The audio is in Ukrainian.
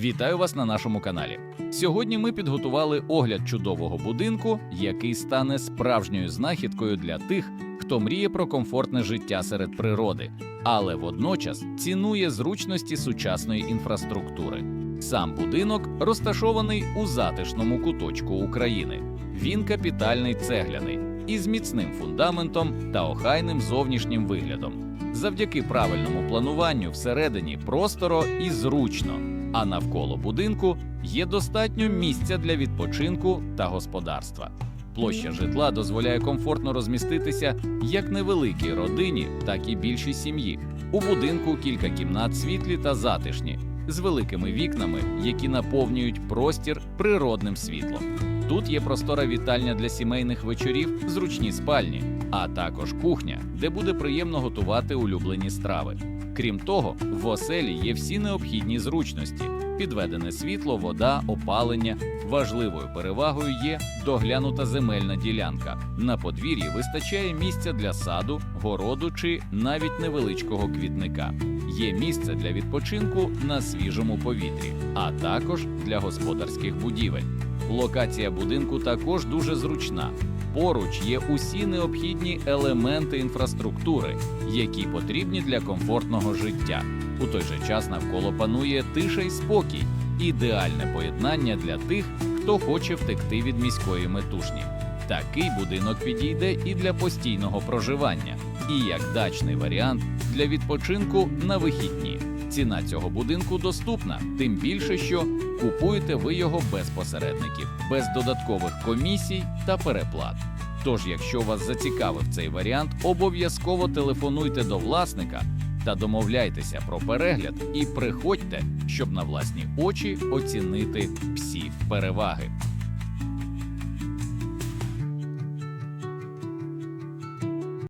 Вітаю вас на нашому каналі. Сьогодні ми підготували огляд чудового будинку, який стане справжньою знахідкою для тих, хто мріє про комфортне життя серед природи, але водночас цінує зручності сучасної інфраструктури. Сам будинок розташований у затишному куточку України. Він капітальний цегляний із міцним фундаментом та охайним зовнішнім виглядом. Завдяки правильному плануванню всередині просторо і зручно, а навколо будинку є достатньо місця для відпочинку та господарства. Площа житла дозволяє комфортно розміститися як невеликій родині, так і більшій сім'ї. У будинку кілька кімнат світлі та затишні, з великими вікнами, які наповнюють простір природним світлом. Тут є простора вітальня для сімейних вечорів, зручні спальні, а також кухня, де буде приємно готувати улюблені страви. Крім того, в оселі є всі необхідні зручності: підведене світло, вода, опалення. Важливою перевагою є доглянута земельна ділянка. На подвір'ї вистачає місця для саду, городу чи навіть невеличкого квітника. Є місце для відпочинку на свіжому повітрі, а також для господарських будівель. Локація будинку також дуже зручна. Поруч є усі необхідні елементи інфраструктури, які потрібні для комфортного життя. У той же час навколо панує тиша й спокій, ідеальне поєднання для тих, хто хоче втекти від міської метушні. Такий будинок підійде і для постійного проживання, і як дачний варіант для відпочинку на вихідні. Ціна цього будинку доступна, тим більше, що купуєте ви його без посередників, без додаткових комісій та переплат. Тож, якщо вас зацікавив цей варіант, обов'язково телефонуйте до власника та домовляйтеся про перегляд і приходьте, щоб на власні очі оцінити всі переваги.